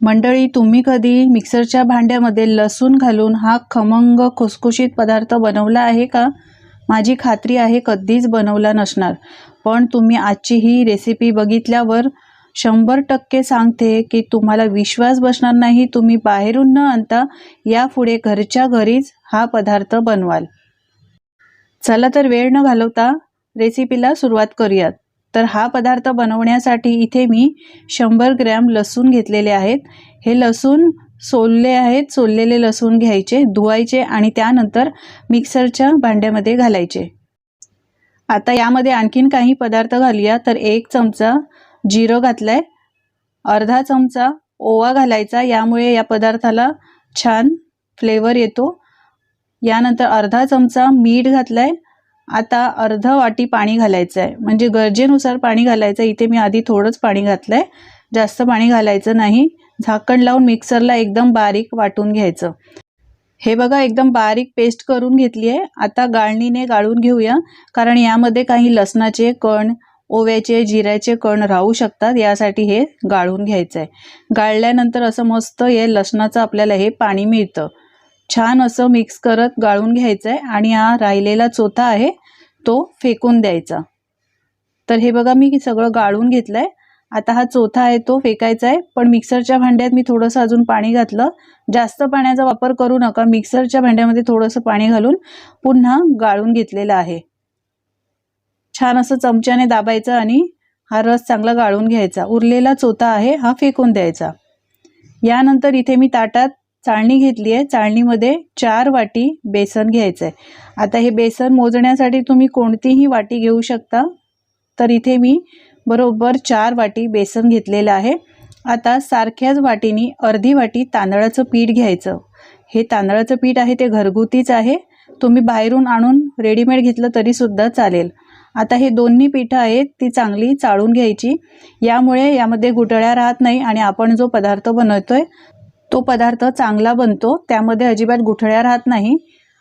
मंडळी तुम्ही कधी मिक्सरच्या भांड्यामध्ये लसूण घालून हा खमंग खुसखुशीत पदार्थ बनवला आहे का? माझी खात्री आहे कधीच बनवला नसणार. पण तुम्ही आजची ही रेसिपी बघितल्यावर शंभर टक्के सांगते की तुम्हाला विश्वास बसणार नाही तुम्ही बाहेरून न आणता यापुढे घरच्या घरीच हा पदार्थ बनवाल. चला तर वेळ न घालवता रेसिपीला सुरुवात करूयात. तर हा पदार्थ बनवण्यासाठी इथे मी शंभर ग्रॅम लसूण घेतलेले आहेत. हे लसूण सोलले आहेत. सोललेले लसूण घ्यायचे धुवायचे आणि त्यानंतर मिक्सरच्या भांड्यामध्ये घालायचे. आता यामध्ये आणखीन काही पदार्थ घालूया. तर एक चमचा जिरं घातलंय. अर्धा चमचा ओवा घालायचा. यामुळे या पदार्थाला छान फ्लेवर येतो. यानंतर अर्धा चमचा मीठ घातलंय. आता अर्ध वाटी पाणी घालायचं आहे म्हणजे गरजेनुसार पाणी घालायचं इथे मी आधी थोडंच पाणी घातलंय. जास्त पाणी घालायचं नाही. झाकण लावून मिक्सरला एकदम बारीक वाटून घ्यायचं. हे बघा एकदम बारीक पेस्ट करून घेतली आहे आता गाळणीने गाळून घेऊया. कारण यामध्ये काही लसणाचे कण ओव्याचे जिऱ्याचे कण राहू शकतात. यासाठी हे गाळून घ्यायचं आहे गाळल्यानंतर असं मस्त हे लसणाचं आपल्याला हे पाणी मिळतं. छान असं मिक्स करत गाळून घ्यायचं आहे आणि हा राहिलेला चोथा आहे तो फेकून द्यायचा. तर हे बघा मी सगळं गाळून घेतलं आहे आता हा चोथा आहे तो फेकायचा आहे पण मिक्सरच्या भांड्यात मी थोडंसं अजून पाणी घातलं. जास्त पाण्याचा वापर करू नका. मिक्सरच्या भांड्यामध्ये थोडंसं पाणी घालून पुन्हा गाळून घेतलेलं आहे. छान असं चमच्याने दाबायचं आणि हा रस चांगला गाळून घ्यायचा. उरलेला चोथा आहे हा फेकून द्यायचा. यानंतर इथे मी ताटात चाळणी घेतली आहे. चाळणीमध्ये चार वाटी बेसन घ्यायचं आहे आता हे बेसन मोजण्यासाठी तुम्ही कोणतीही वाटी घेऊ शकता. तर इथे मी बरोबर चार वाटी बेसन घेतलेलं आहे. आता सारख्याच वाटीनी अर्धी वाटी तांदळाचं पीठ घ्यायचं. हे तांदळाचं पीठ आहे ते घरगुतीच आहे. तुम्ही बाहेरून आणून रेडीमेड घेतलं तरीसुद्धा चालेल. आता हे दोन्ही पिठं आहेत ती चांगली चाळून घ्यायची. यामुळे यामध्ये घुटळ्या राहत नाही आणि आपण जो पदार्थ बनवतोय तो पदार्थ चांगला बनतो त्यामध्ये अजिबात गुठळ्या राहत नाही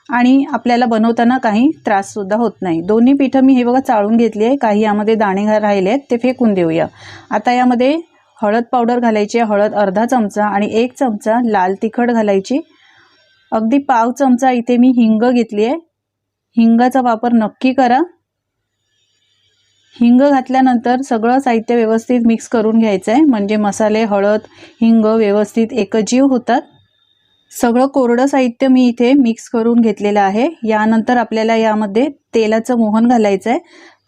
आणि आपल्याला बनवताना काही त्राससुद्धा होत नाही. दोन्ही पिठं मी हे बघा चाळून घेतली आहे. काही यामध्ये दाणे घा- राहिले आहेत ते फेकून देऊया. आता यामध्ये हळद पावडर घालायची आहे. हळद अर्धा चमचा आणि एक चमचा लाल तिखट घालायची. अगदी पाव चमचा इथे मी हिंग घेतली आहे. हिंगाचा वापर नक्की करा. हिंग घातल्यानंतर सगळं साहित्य व्यवस्थित मिक्स करून घ्यायचं आहे म्हणजे मसाले हळद हिंग व्यवस्थित एकजीव होतात. सगळं कोरडं साहित्य मी इथे मिक्स करून घेतलेलं आहे. यानंतर आपल्याला यामध्ये तेलाचं मोहन घालायचं आहे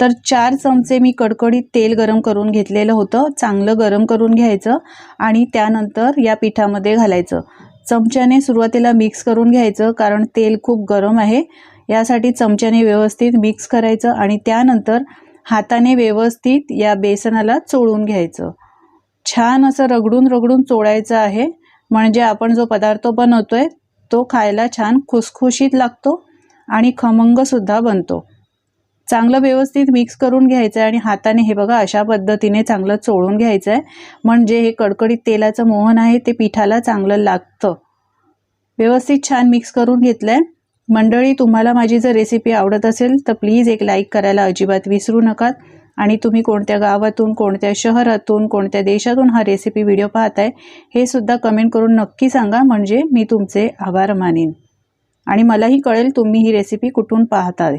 तर चार चमचे मी कडकडीत तेल गरम करून घेतलेलं होतं. चांगलं गरम करून घ्यायचं आणि त्यानंतर या पिठामध्ये घालायचं. चमच्याने सुरुवातीला मिक्स करून घ्यायचं कारण तेल खूप गरम आहे. यासाठी चमच्याने व्यवस्थित मिक्स करायचं आणि त्यानंतर हाताने व्यवस्थित या बेसनाला चोळून घ्यायचं. छान असं रगडून रगडून चोळायचं आहे. म्हणजे आपण जो पदार्थ बनवतोय तो खायला छान खुसखुशीत लागतो आणि खमंगसुद्धा बनतो. चांगलं व्यवस्थित मिक्स करून घ्यायचं आहे आणि हाताने हे बघा अशा पद्धतीने चांगलं चोळून घ्यायचं आहे म्हणजे हे कडकडीत तेलाचं मोहन आहे ते पिठाला चांगलं लागतं. व्यवस्थित छान मिक्स करून घेतलं आहे मंडळी तुम्हाला माझी जर रेसिपी आवडत असेल तर प्लीज एक लाईक करायला अजिबात विसरू नका. आणि तुम्ही कोणत्या गावातून कोणत्या शहरातून कोणत्या देशातून हा रेसिपी व्हिडिओ पाहताय हे सुद्धा कमेंट करून नक्की सांगा. म्हणजे मी तुमचे आभार मानेन. आणि मलाही कळेल तुम्ही ही रेसिपी कुठून पाहताय.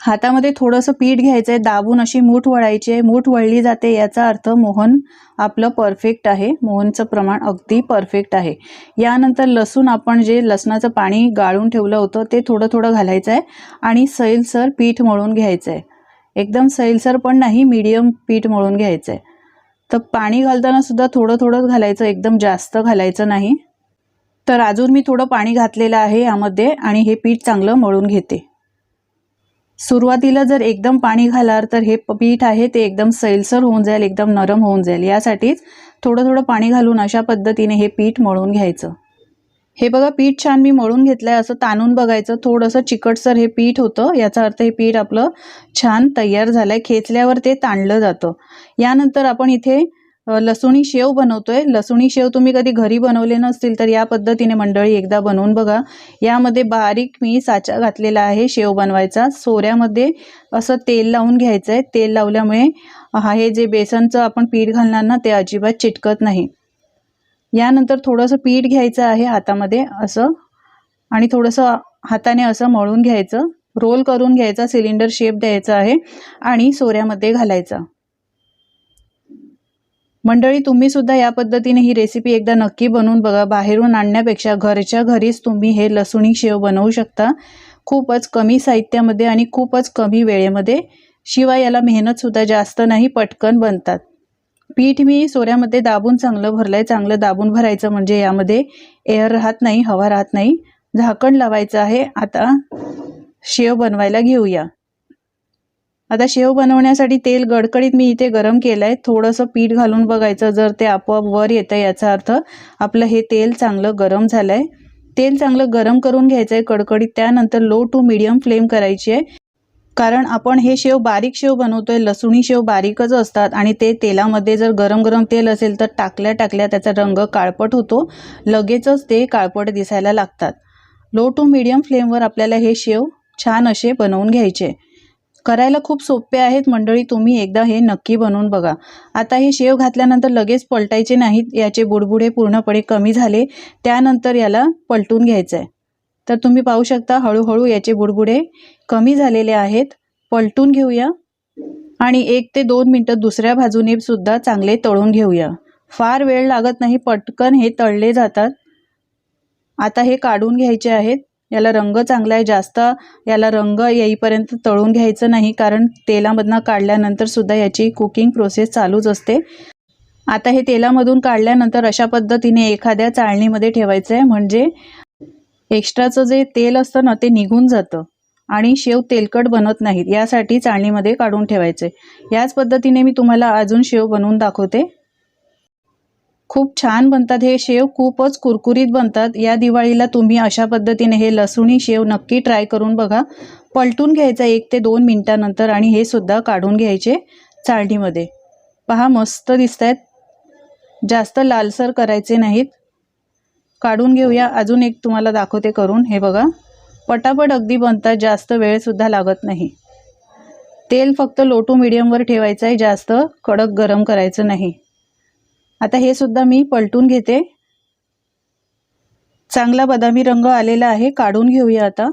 हातामध्ये थोडंसं पीठ घ्यायचं आहे दाबून अशी मूठ वळायची आहे. मूठ वळली जाते याचा अर्थ मोहन आपलं परफेक्ट आहे. मोहनचं प्रमाण अगदी परफेक्ट आहे. यानंतर लसूण आपण जे लसणाचं पाणी गाळून ठेवलं होतं ते थोडं थोडं घालायचं आहे आणि सैलसर पीठ मळून घ्यायचं आहे एकदम सैलसर पण नाही मीडियम पीठ मळून घ्यायचं आहे तर पाणी घालताना सुद्धा थोडं थोडंच घालायचं एकदम जास्त घालायचं नाही. तर अजून मी थोडं पाणी घातलेलं आहे यामध्ये आणि हे पीठ चांगलं मळून घेते. सुरुवातीला जर एकदम पाणी घालार तर हे प- पीठ आहे ते एकदम सैलसर होऊन जाईल एकदम नरम होऊन जाईल. यासाठीच थोडं थोडं पाणी घालून अशा पद्धतीने हे पीठ मळून घ्यायचं. हे बघा पीठ छान मी मळून घेतलंय. असं ताणून बघायचं थोडंसं चिकटसर हे पीठ होतं. याचा अर्थ हे पीठ आपलं छान तयार झालंय. खेचल्यावर ते ताणलं जातं. यानंतर आपण इथे लसुणी शेव बनवतोय. लसुणी शेव तुम्ही कधी घरी बनवले नसतील तर या पद्धतीने मंडळी एकदा बनवून बघा. यामध्ये बारीक मी साचा घातलेला आहे शेव बनवायचा. सोऱ्यामध्ये असं तेल लावून घ्यायचं आहे तेल लावल्यामुळे हा हे जे बेसनचं आपण पीठ घालणार ना ते अजिबात चिटकत नाही. यानंतर थोडंसं पीठ घ्यायचं आहे हातामध्ये असं. आणि थोडंसं हाताने असं मळून घ्यायचं. रोल करून घ्यायचा सिलेंडर शेप द्यायचा आहे. आणि सोऱ्यामध्ये घालायचा. मंडळी तुम्ही सुद्धा या पद्धतीने ही रेसिपी एकदा नक्की बनवून बघा. बाहेरून आणण्यापेक्षा घरच्या घरीच तुम्ही हे लसुणी शेव बनवू शकता. खूपच कमी साहित्यामध्ये आणि खूपच कमी वेळेमध्ये. शिवाय याला मेहनतसुद्धा जास्त नाही पटकन बनतात. पीठ मी सोऱ्यामध्ये दाबून चांगलं भरलं आहे चांगलं दाबून भरायचं म्हणजे यामध्ये एअर राहत नाही हवा राहत नाही. झाकण लावायचं आहे. आता शेव बनवायला घेऊया. आता शेव बनवण्यासाठी तेल गडकडीत मी इथे गरम केलं आहे थोडंसं पीठ घालून बघायचं जर ते आपोआप वर येतं याचा अर्थ आपलं हे तेल चांगलं गरम झालं आहे तेल चांगलं गरम करून घ्यायचं आहे कडकडीत. त्यानंतर लो टू मिडियम फ्लेम करायची आहे. कारण आपण हे शेव बारीक शेव बनवतोय लसुणी शेव बारीकच असतात आणि ते तेलामध्ये जर गरम गरम तेल असेल तर टाकल्या टाकल्या त्याचा रंग काळपट होतो. लगेचच ते काळपट दिसायला लागतात. लो टू मिडियम फ्लेमवर आपल्याला हे शेव छान असे बनवून घ्यायचे. करायला खूप सोपे आहेत. मंडळी तुम्ही एकदा हे नक्की बनवून बघा. आता हे शेव घातल्यानंतर लगेच पलटायचे नाहीत. याचे बुडबुडे पूर्णपणे कमी झाले. त्यानंतर याला पलटून घ्यायचं आहे तर तुम्ही पाहू शकता हळूहळू याचे बुडबुडे कमी झालेले आहेत. पलटून घेऊया. आणि एक ते दोन मिनटं दुसऱ्या बाजूने सुद्धा चांगले तळून घेऊया. फार वेळ लागत नाही. पटकन हे तळले जातात. आता हे काढून घ्यायचे आहेत. याला रंग चांगला आहे जास्त याला रंग येईपर्यंत तळून घ्यायचं नाही कारण तेलामधनं काढल्यानंतर सुद्धा याची कुकिंग प्रोसेस चालूच असते. आता हे तेलामधून काढल्यानंतर अशा पद्धतीने एखाद्या चाळणीमध्ये ठेवायचं आहे म्हणजे एक्स्ट्राचं जे तेल असतं ना ते निघून जातं आणि शेव तेलकट बनत नाहीत यासाठी चाळणीमध्ये काढून ठेवायचे याच पद्धतीने मी तुम्हाला अजून शेव बनवून दाखवते. खूप छान बनतात. हे शेव खूपच कुरकुरीत बनतात. या दिवाळीला तुम्ही अशा पद्धतीने हे लसुणी शेव नक्की ट्राय करून बघा. पलटून घ्यायचा एक ते दोन मिनटानंतर आणि हे सुद्धा काढून घ्यायचे चाळणीमध्ये. पहा मस्त दिसत आहेत जास्त लालसर करायचे नाहीत. काढून घेऊया. अजून एक तुम्हाला दाखवते करून. हे बघा. पटापट अगदी बनतात. जास्त वेळसुद्धा लागत नाही. तेल फक्त लो टू मिडियमवर ठेवायचं आहे जास्त कडक गरम करायचं नाही. आता हे सुद्धा मी पलटून घेते. चांगला बदामी रंग आलेला आहे काढून घेऊया आता.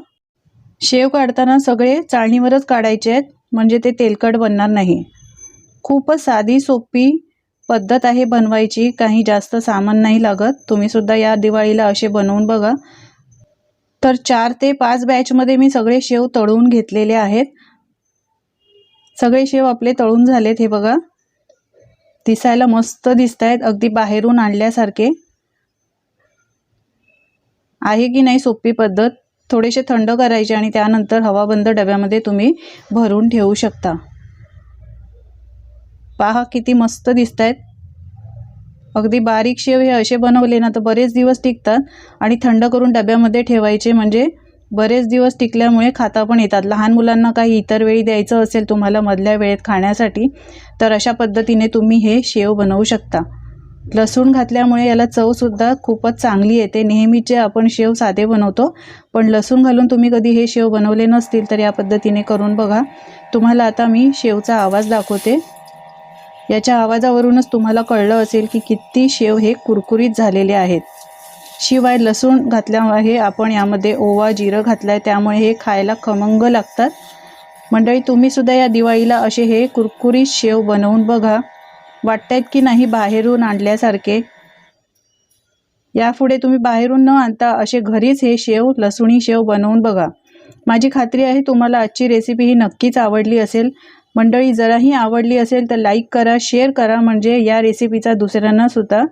शेव काढताना सगळे चाळणीवरच काढायचे आहेत म्हणजे ते तेलकट बनणार नाही. खूपच साधी सोपी पद्धत आहे बनवायची काही जास्त सामान नाही लागत. तुम्ही सुद्धा या दिवाळीला असे बनवून बघा. तर चार ते पाच बॅचमध्ये मी सगळे शेव तळून घेतलेले आहेत. सगळे शेव आपले तळून झालेत हे बघा. दिसायला मस्त दिसत आहेत अगदी बाहेरून आणल्यासारखे. आहे की नाही सोपी पद्धत? थोडेसे थंड करायचे आणि त्यानंतर हवाबंद डब्यामध्ये तुम्ही भरून ठेवू शकता. पहा किती मस्त दिसत आहेत अगदी बारीक शेव हे असे बनवले ना तर बरेच दिवस टिकतात आणि थंड करून डब्यामध्ये ठेवायचे म्हणजे बरेच दिवस टिकल्यामुळे खाता पण येतात. लहान मुलांना काही इतर वेळी द्यायचं असेल तुम्हाला मधल्या वेळेत खाण्यासाठी तर अशा पद्धतीने तुम्ही हे शेव बनवू शकता. लसूण घातल्यामुळे याला चवसुद्धा खूपच चांगली येते. नेहमीचे आपण शेव साधे बनवतो पण लसूण घालून तुम्ही कधी हे शेव बनवले नसतील तर या पद्धतीने करून बघा. तुम्हाला आता मी शेवचा आवाज दाखवते. याच्या आवाजावरूनच तुम्हाला कळलं असेल की किती शेव हे कुरकुरीत झालेले आहेत. शिवाय लसूण घातल्यामुळे आपण यामध्ये ओवा जिरं घातलं आहे त्यामुळे हे खायला खमंग लागतात. मंडळी तुम्हीसुद्धा या दिवाळीला असे हे कुरकुरीत शेव बनवून बघा. वाटत आहेत की नाही बाहेरून आणल्यासारखे? यापुढे तुम्ही बाहेरून न आणता असे घरीच हे शेव लसुणी शेव बनवून बघा. माझी खात्री आहे तुम्हाला आजची रेसिपी ही नक्कीच आवडली असेल. मंडळी जराही आवडली असेल तर लाईक करा शेअर करा. म्हणजे या रेसिपीचा दुसऱ्यांनासुद्धा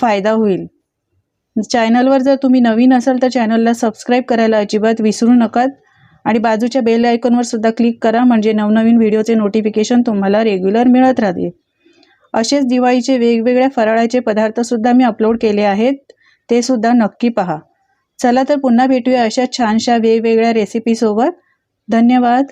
फायदा होईल. चॅनलवर जर तुम्ही नवीन असाल तर चॅनलला सबस्क्राईब करायला अजिबात विसरू नका. आणि बाजूच्या बेल आयकॉनवर सुद्धा क्लिक करा म्हणजे नवनवीन व्हिडिओचे नोटिफिकेशन तुम्हाला रेग्युलर मिळत राहते असेच दिवाळीचे वेगवेगळ्या फराळाचे पदार्थसुद्धा मी अपलोड केले आहेत. ते सुद्धा नक्की पहा. चला तर पुन्हा भेटूया अशा छानशा वेगवेगळ्या रेसिपीसोबत धन्यवाद.